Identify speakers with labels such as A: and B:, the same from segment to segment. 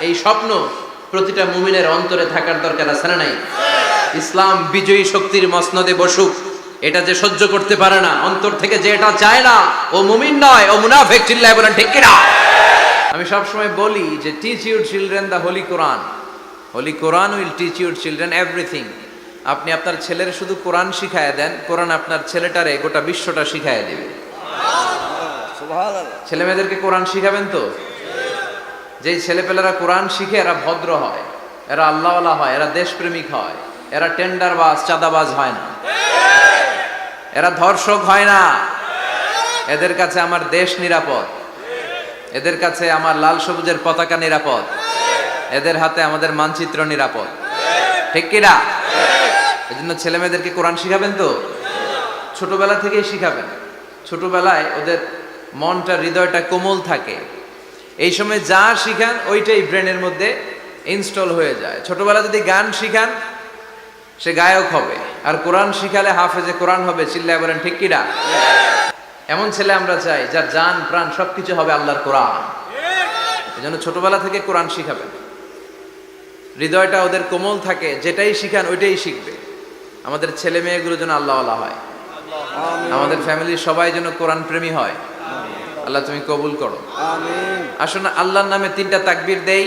A: এই স্বপ্ন প্রতিটা মুমিনের অন্তরে থাকার দরকার আছে না নাই? ইসলাম বিজয়ী শক্তির মসনদে বসুক এটা যে সহ্য করতে পারে না অন্তর থেকে যে এটা চায় না ও মুমিন নয় ও মুনাফেক চিল্লায় বলেন ঠিক কিনা? আমি সবসময় বলি যে teach your children the holy Quran holy Quran will teach your children everything আপনি আপনার ছেলের শুধু কোরআন শিখায় দেন কোরআন আপনার ছেলেটারে গোটা বিশ্বটা শিখায় দেবে। ছেলে মেয়েদেরকে কোরআন শিখাবেন তো? যেই ছেলেপেলেরা কোরআন শিখে এরা ভদ্র হয়, এরা আল্লাহওয়ালা হয়, এরা দেশপ্রেমিক হয়, এরা টেন্ডারবাজ, চাঁদাবাজ হয় না। এরা ধর্ষক হয় না। এদের কাছে আমার দেশ নিরাপদ। এদের কাছে আমার লাল সবুজের পতাকা নিরাপদ। এদের হাতে আমাদের মানচিত্র নিরাপদ। ঠিক কিনা এই জন্য ছেলে মেয়েদেরকে কোরআন শিখাবেন তো? ছোটবেলা থেকেই শিখাবেন। ছোটবেলায় ওদের মনটা, হৃদয়টা কোমল থাকে। এই সময় যা শিখান ওইটাই ব্রেনের মধ্যে ইনস্টল হয়ে যায়। ছোটবেলা যদি গান শিখান সে গায়ক হবে। আর কোরআন শিখালে হাফেজে কোরআন হবে চিল্লায় বলেন ঠিক কিনা এমন ছেলে আমরা চাই যার জান প্রাণ সবকিছু হবে আল্লাহর কোরআন। এই জন্য ছোটবেলা থেকে কোরআন শিখাবেন। হৃদয়টা ওদের কোমল থাকে যেটাই শিখান ওইটাই শিখবে। আমাদের ছেলে মেয়েগুলো যেন আল্লাহওয়ালা হয়। আমাদের ফ্যামিলির সবাই যেন কোরআন প্রেমী হয়। আল্লাহ তুমি কবুল করো। আসুন আল্লাহর নামে তিনটা তাকবির দেই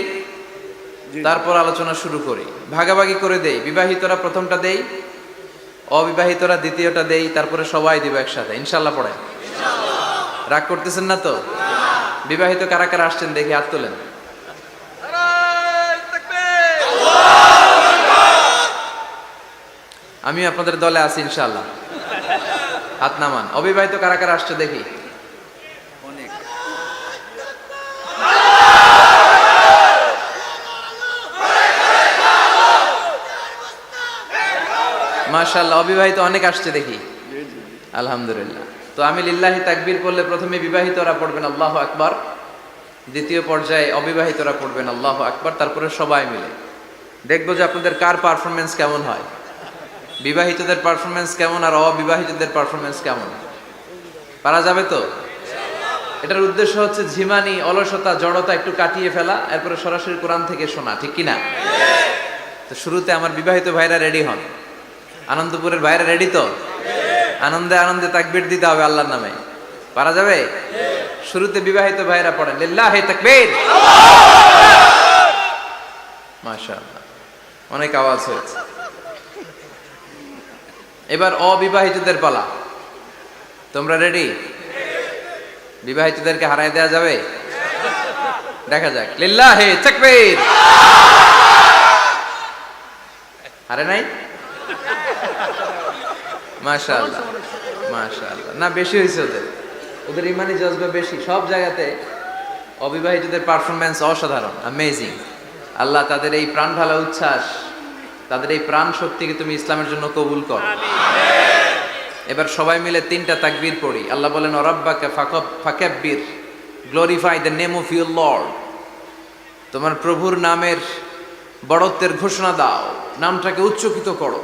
A: তারপর আলোচনা শুরু করি। ভাগাভাগি করে দেই বিবাহিতরা প্রথমটা দেই অবিবাহিতরা দ্বিতীয়টা দেই তারপরে সবাই দিব একসাথে। ইনশাল্লাহ পড়ে রাগ করতেছেন না তো? বিবাহিত কারা কারা আসছেন দেখি হাত তোলেন। আমি আপনাদের দলে আছি ইনশাল্লাহ। হাত নামান। অবিবাহিত কারা কারা আসছে দেখি। মাশাল্লাহ অবিবাহিত অনেক আসছে দেখি। আলহামদুলিল্লাহ। তো আমি লিল্লাহি তাকবির করলে প্রথমে বিবাহিতরা পড়বেন আল্লাহ আকবার। দ্বিতীয় পর্যায়ে অবিবাহিতরা পড়বেন আল্লাহ আকবার। তারপরে সবাই মিলে। দেখব যে আপনাদের কার পারফরমেন্স কেমন হয়। বিবাহিতদের পারফরমেন্স কেমন আর অবিবাহিতদের পারফরমেন্স কেমন? পারা যাবে তো? এটার উদ্দেশ্য হচ্ছে ঝিমানি অলসতা জড়তা একটু কাটিয়ে ফেলা এরপরে সরাসরি কোরআন থেকে শোনা ঠিক কিনা? তো শুরুতে আমার বিবাহিত ভাইরা রেডি হন। আনন্দপুরের ভাইরা রেডি তো? আনন্দে আনন্দে তাকবীর দিতে হবে আল্লাহর নামে। পারা যাবে? শুরুতে বিবাহিত ভাইরা পড়েন। লিল্লাহি তাকবীর। মাশাআল্লাহ। অনেক আওয়াজ হয়েছে। এবার অবিবাহিতদের পালা। তোমরা রেডি বিবাহিতদেরকে হারাই দেওয়া যাবে? দেখা যাক। লিল্লাহি তাকবীর। হারে নাই? মাশাআল্লাহ মাশাআল্লাহ। না, বেশি হয়েছে ওদের। ওদের ইমানি জজবা বেশি। সব জায়গাতে অবিবাহিতদের পারফরমেন্স অসাধারণ অ্যামেজিং আল্লাহ তাদের এই প্রাণ ঢালা উচ্ছ্বাস, তাদের এই প্রাণ শক্তিকে তুমি ইসলামের জন্য কবুল কর। এবার সবাই মিলে তিনটা তাকবীর পড়ি। আল্লাহ বলেন, অরব্বাকে ফাকব, ফাকাব্বির glorify the name of your lord তোমার প্রভুর নামের বড়ত্বের ঘোষণা দাও। নামটাকে উচ্চকিত করো।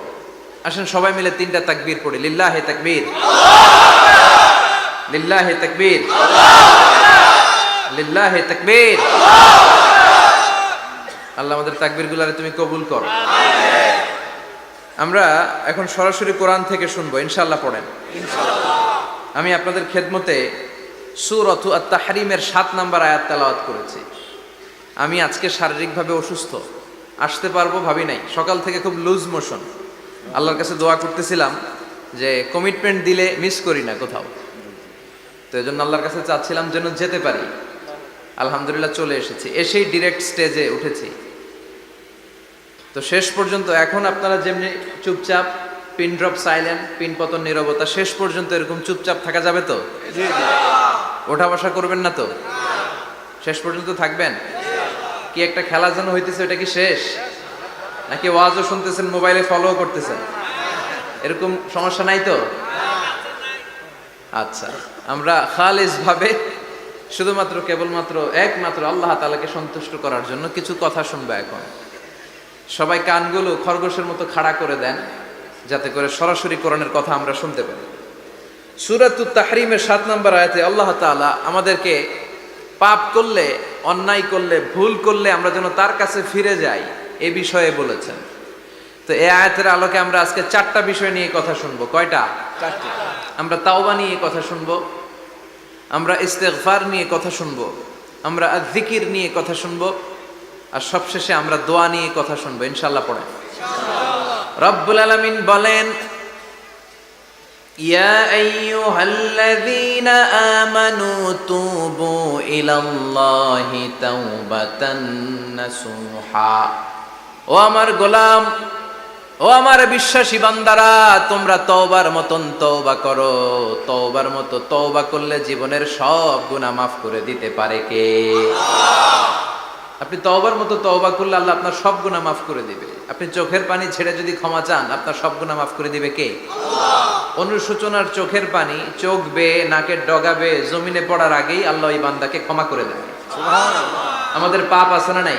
A: আসেন সবাই মিলে তিনটা তাকবীর পড়ি। লিল্লাহে তাকবীর। লিল্লাহে তাকবীর। লিল্লাহে তাকবীর। আল্লাহ আমাদের তাকবীর গুলারে তুমি কবুল করো। আমরা এখন সরাসরি কোরআন থেকে শুনব ইনশাল্লাহ পড়েন। আমি আপনাদের খেদমতে সুরথ আর তাহারিমের সাত নাম্বার আয়াত তেলাওয়াত করেছি। আমি আজকে শারীরিকভাবে অসুস্থ। আসতে পারব ভাবি নাই। সকাল থেকে খুব লুজ মোশন। আল্লাহর কাছে দোয়া করতেছিলাম যে কমিটমেন্ট দিলে মিস করি না কোথাও। তো এই জন্য আল্লাহর কাছে চাচ্ছিলাম যেন যেতে পারি। আলহামদুলিল্লাহ চলে এসেছি। এসেই ডিরেক্ট স্টেজে উঠেছি। তো শেষ পর্যন্ত এখন আপনারা যেমনি চুপচাপ পিন ড্রপ সাইলেন্ট পিন পতন নীরবতা শেষ পর্যন্ত এরকম চুপচাপ থাকা যাবে তো? ওঠা বসা করবেন না তো? শেষ পর্যন্ত থাকবেন? কি একটা খেলা যেন হইতেছে এটা কি শেষ? নাকি ওয়াজও শুনতেছেন, মোবাইলে ফলো করতেছেন? এরকম সমস্যা নাই তো? আচ্ছা আমরা খালিস ভাবে শুধুমাত্র, কেবলমাত্র একমাত্র আল্লাহ তালাকে সন্তুষ্ট করার জন্য কিছু কথা শুনব এখন। সবাই কানগুলো খরগোশের মতো খাড়া করে দেন, যাতে করে সরাসরি কোরআনের কথা আমরা শুনতে পারি সুরাত তাহরিমের সাত নম্বর আয়াতে আল্লাহ তাআলা আমাদেরকে পাপ করলে, অন্যায় করলে, ভুল করলে আমরা যেন তার কাছে ফিরে যাই। এ বিষয়ে বলেছেন তো এই আয়াতের আলোকে আমরা আজকে চারটা বিষয় নিয়ে কথা শুনবো কয়টা
B: চারটে
A: আমরা তাওবা নিয়ে কথা শুনবো আমরা ইস্তেগফার নিয়ে কথা শুনবো আমরা জিকির নিয়ে কথা শুনবো আর সবশেষে আমরা দোয়া নিয়ে কথা শুনবো ইনশাল্লাহ পড়ে রব্বুল আলামিন বলেন يا أيها الذين آمنوا توبوا إلى الله توبة نصوحا ও আমার গোলাম ও আমার বিশ্বাসী বান্দারা তোমরা তওবার মতন তওবা করো। তওবার মতো তওবা করলে জীবনের সব গুনাহ মাফ করে দিতে পারে কে? আপনি তওবার মতো তওবা করলে আল্লাহ আপনার সব গুনাহ মাফ করে দিবে। আপনি চোখের পানি ছেড়ে যদি ক্ষমা চান আপনার সব গুনাহ মাফ করে দিবে কে? অনুশোচনার চোখের পানি চোখ বেয়ে নাকের ডগাবে জমিনে পড়ার আগেই আল্লাহ ওই বান্দাকে ক্ষমা করে দেয়। আমাদের পাপ আছে না নাই?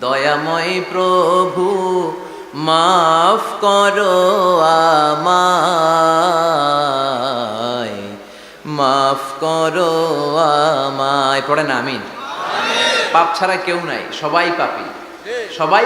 A: দয়াময় প্রভু, মাফ করো আমায়, মাফ করো আমায়। পড়ে না আমিন। পাপ ছাড়া কেউ নাই, সবাই পাপি। সবাই